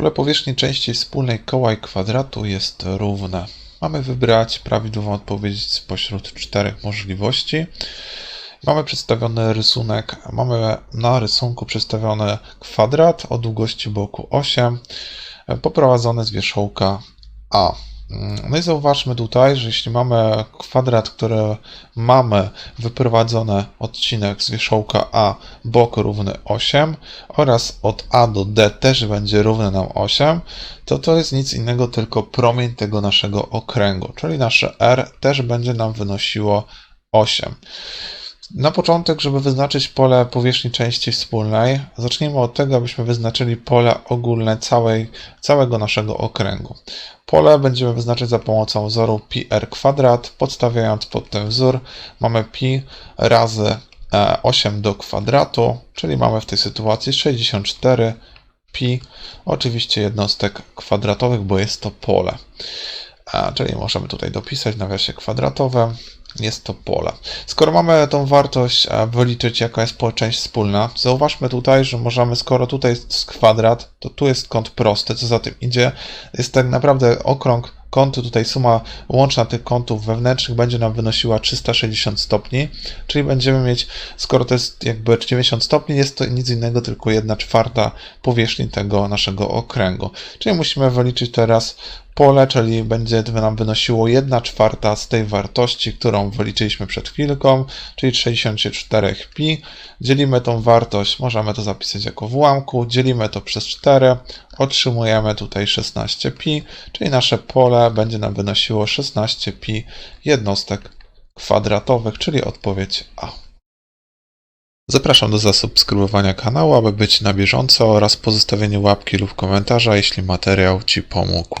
Pole powierzchni części wspólnej koła i kwadratu jest równe. Mamy wybrać prawidłową odpowiedź spośród czterech możliwości. Mamy przedstawiony rysunek. Mamy na rysunku przedstawiony kwadrat o długości boku 8, e, poprowadzony z wierzchołka A. No i zauważmy tutaj, że jeśli mamy kwadrat, który mamy wyprowadzony odcinek z wierzchołka A, bok równy 8 oraz od A do D też będzie równy nam 8, to to jest nic innego tylko promień tego naszego okręgu, czyli nasze R też będzie nam wynosiło 8. Na początek, żeby wyznaczyć pole powierzchni części wspólnej, zacznijmy od tego, abyśmy wyznaczyli pole ogólne całej, całego naszego okręgu. Pole będziemy wyznaczyć za pomocą wzoru πr kwadrat. Podstawiając pod ten wzór mamy pi razy e, 8 do kwadratu, czyli mamy w tej sytuacji 64 pi, oczywiście jednostek kwadratowych, bo jest to pole. A, czyli możemy tutaj dopisać nawiasie kwadratowym. Jest to pole. Skoro mamy tą wartość wyliczyć, jaka jest część wspólna, zauważmy tutaj, że możemy, skoro tutaj jest kwadrat, to tu jest kąt prosty, co za tym idzie, jest tak naprawdę okrąg kąty, tutaj suma łączna tych kątów wewnętrznych będzie nam wynosiła 360 stopni, czyli będziemy mieć, skoro to jest jakby 90 stopni, jest to nic innego, tylko 1 czwarta powierzchni tego naszego okręgu. Czyli musimy wyliczyć teraz pole, czyli będzie nam wynosiło 1 czwarta z tej wartości, którą wyliczyliśmy przed chwilką, czyli 64 pi. Dzielimy tą wartość, możemy to zapisać jako w ułamku, dzielimy to przez 4, otrzymujemy tutaj 16 pi, czyli nasze pole będzie nam wynosiło 16 pi jednostek kwadratowych, czyli odpowiedź A. Zapraszam do zasubskrybowania kanału, aby być na bieżąco oraz pozostawienia łapki lub komentarza, jeśli materiał Ci pomógł.